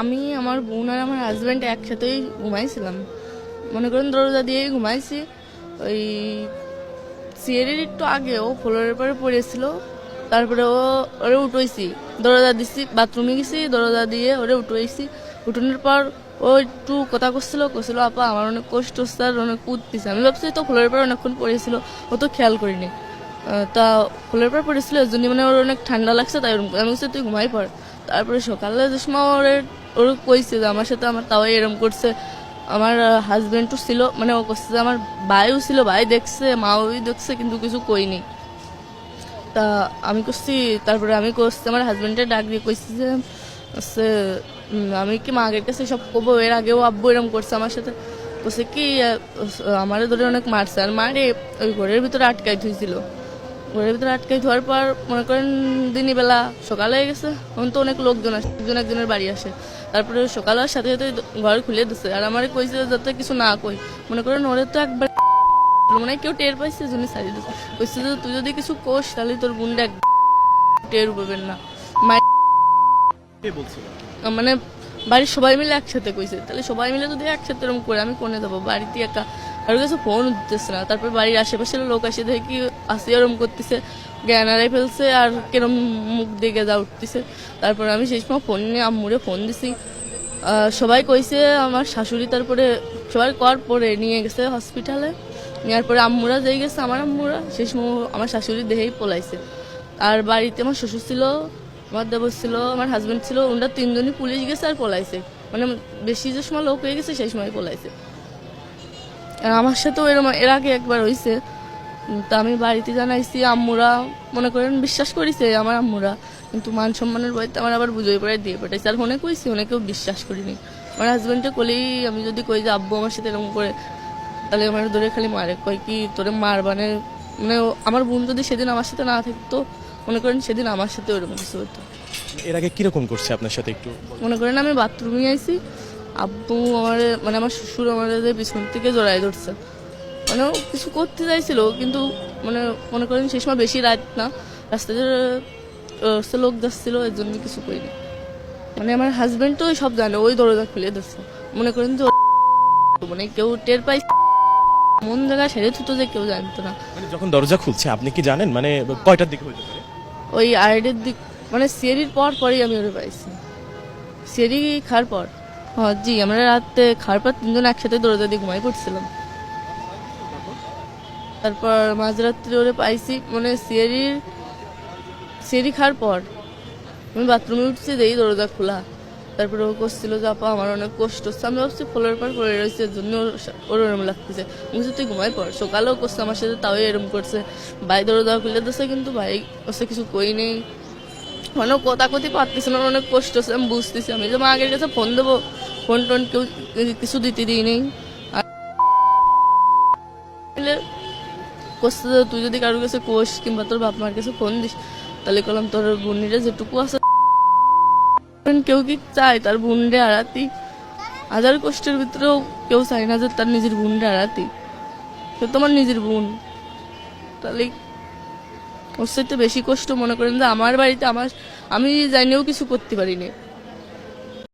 আমি, আমার বোন আর আমার হাজব্যান্ড একসাথেই ঘুমাইছিলাম। মনে করেন দরজা দিয়েই ঘুমাইছি। ওই সিয়ারের একটু আগে, ও ফ্লোরের পরে পড়েছিল। তারপরে ও, ওরে উঠোইছি। দরজা দিছি, বাথরুমে গেছি, দরজা দিয়ে ওরে উঠোইছি। উঠোনের পর ও একটু কথা করছিল করছিল আপা, আমার অনেক কষ্ট হচ্ছে আর অনেক উঠতেছে আমি ভাবছি তো ফ্লোরের পর অনেকক্ষণ পড়েছিল, ও তো খেয়াল করিনি। তা ফ্লোরের পর পড়েছিল জন্য মানে ওর অনেক ঠান্ডা লাগছে, তাই আমি তুই ঘুমাই পড়। তারপরে সকালে যে সময় ওর ওর কইছে যে আমার সাথে আমার তাও এরম করছে। আমার হাজবেন্ডও ছিল মানে ও করছে যে আমার ভাইও ছিল ভাই দেখছে মাও দেখছে কিন্তু কিছু কইনি। তা আমি করছি তারপরে আমি করছি আমার হাজবেন্ডের ডাক দিয়ে কইছি যে উম, আমি কি মা মাগের কাছে সব কবো এর আগেও আব্বু এরম করছে আমার সাথে। বলছে কি আমার ধরে অনেক মারছে আর মারে ওই ঘরের ভিতরে আটকাই থুইছিল। ঘরের ভিতরে আটকে ধোয়ার পর মনে করেন দিনই বেলা সকালে হয়ে গেছে তখন তো অনেক লোকজন আসে একজন একজনের বাড়ি আসে। তারপরে সকালে হওয়ার সাথে সাথে ঘর খুলে দিছে। আর আমার কইছে যাতে কিছু না কই। মনে করেন ওরে তো একবার মনে কেউ টের পাইছে জন্য সারি দিচ্ছে কইছে যে তুই যদি কিছু কোস তাহলে তোর এক টের পাবেন না। মানে বাড়ির সবাই মিলে একসাথে কইছে। তাহলে সবাই মিলে যদি একসাথে এরকম করে, আমি কোনে যাব? বাড়িতে একা। আর কাছে ফোন উঠতেছে না। তারপর বাড়ির আশেপাশের লোক আসে, দেখে আসি এরম করতেছে। জ্ঞান হারাই ফেলছে আর কেরম মুখ দিকে যা উঠতেছে। তারপর আমি সেই সময় ফোন নিয়ে আম্মুরে ফোন দিছি। সবাই কইছে, আমার শাশুড়ি তারপরে সবাই কর পরে নিয়ে গেছে হসপিটালে নেওয়ার পরে আম্মুরা যেই গেছে, আমার আম্মুরা, সেই সময় আমার শাশুড়ি দেহেই পলাইছে। আর বাড়িতে আমার শ্বশুর ছিল আমার দেবর ছিল, আমার হাজবেন্ড ছিল, ওনারা তিনজনই পুলিশ গেছে আর পলাইছে। মানে বেশি যে সময় লোক হয়ে গেছে, সেই সময় পলাইছে। আমার সাথেও এরম, এর আগে একবার হয়েছে তা আমি বাড়িতে জানাইছি, আম্মুরা মনে করেন বিশ্বাস করেছে, আমার আম্মুরা। কিন্তু মান সম্মানের বইতে আমার আবার বুঝে পড়ে দিয়ে পাঠাইছে। আর ফোনে কইছি ফোনে কেউ বিশ্বাস করিনি। আমার হাজবেন্ডে কলেই আমি যদি কই যে, আব্বু, আমার সাথে এরকম করে, তাহলে আমার ধরে খালি মারে। কয় কি, তোরে মার মানে মানে আমার বোন যদি সেদিন আমার সাথে না থাকতো, মনে করেন সেদিন আমার সাথে ওরকম কিছু হতো। এর আগে কীরকম করছে আপনার সাথে একটু মনে করেন আমি বাথরুমে আইছি আব্বু আমার মানে আমার শ্বশুর আমার পিছন থেকে জড়াই ধরছে। মানে কিছু করতে চাইছিল কিন্তু মানে মনে করেন সেই সময় বেশি রাত না রাস্তায় যে, লোক যাচ্ছিল এর জন্য কিছু করিনি। মানে আমার হাজব্যান্ড তো সব জানে ওই দরজা খুলে দিচ্ছে। মনে করেন যে মানে কেউ টের পাই মন জায়গায় সেরে থুতো যে কেউ জানতো না। মানে যখন দরজা খুলছে আপনি কি জানেন? মানে কয়টার দিকে হইতে পারে? ওই আইডের দিক মানে সিয়ারির পর পরেই আমি ওরে পাইছি। সিয়ারি খাওয়ার পর। হ্যাঁ জি আমরা রাতে খাওয়ার পর তিনজন একসাথে দিয়ে ঘুমাই পড়ছিলাম। তারপর মাঝরাত্রি ওরে পাইছি মানে সিয়ারির সিয়ারি খাওয়ার পর আমি বাথরুমে উঠছি দেই দরজা খোলা। তারপরে ও করছিল যে আপা আমার অনেক কষ্ট হচ্ছে। আমি ভাবছি ফ্লোরের পর পড়ে রয়েছে এর জন্য ওর সা- ওর এরম লাগতেছে। বলছি, তুই ঘুমাই পড়। সকালেও করছে আমার সাথে তাও এরম করছে। ভাই দরজা খুলে দিচ্ছে কিন্তু ভাই ওসে কিছু কই নেই। মানে ও কথা কথি পারতেছে না, অনেক কষ্ট হচ্ছে, আমি বুঝতেছি, আমি যে মা আগের কাছে ফোন দেবো, ফোন টোন কেউ কিছু দিতে দিই নেই। যে তুই যদি কারোর কাছে কোষ কিংবা তোর বাপ মার কাছে ফোন দিস, তাহলে কলাম তোর বোনিরা যেটুকু আছে। কেউ কি চায় তার বোনরে আড়াতি হাজার কষ্টের ভিতরেও কেউ চায় না যে তার নিজের বোনরে আড়াতি সে তোমার নিজের বোন। তাহলে ওর সাথে বেশি কষ্ট মনে করেন যে আমার বাড়িতে আমার আমি জানিও কিছু করতে পারিনি।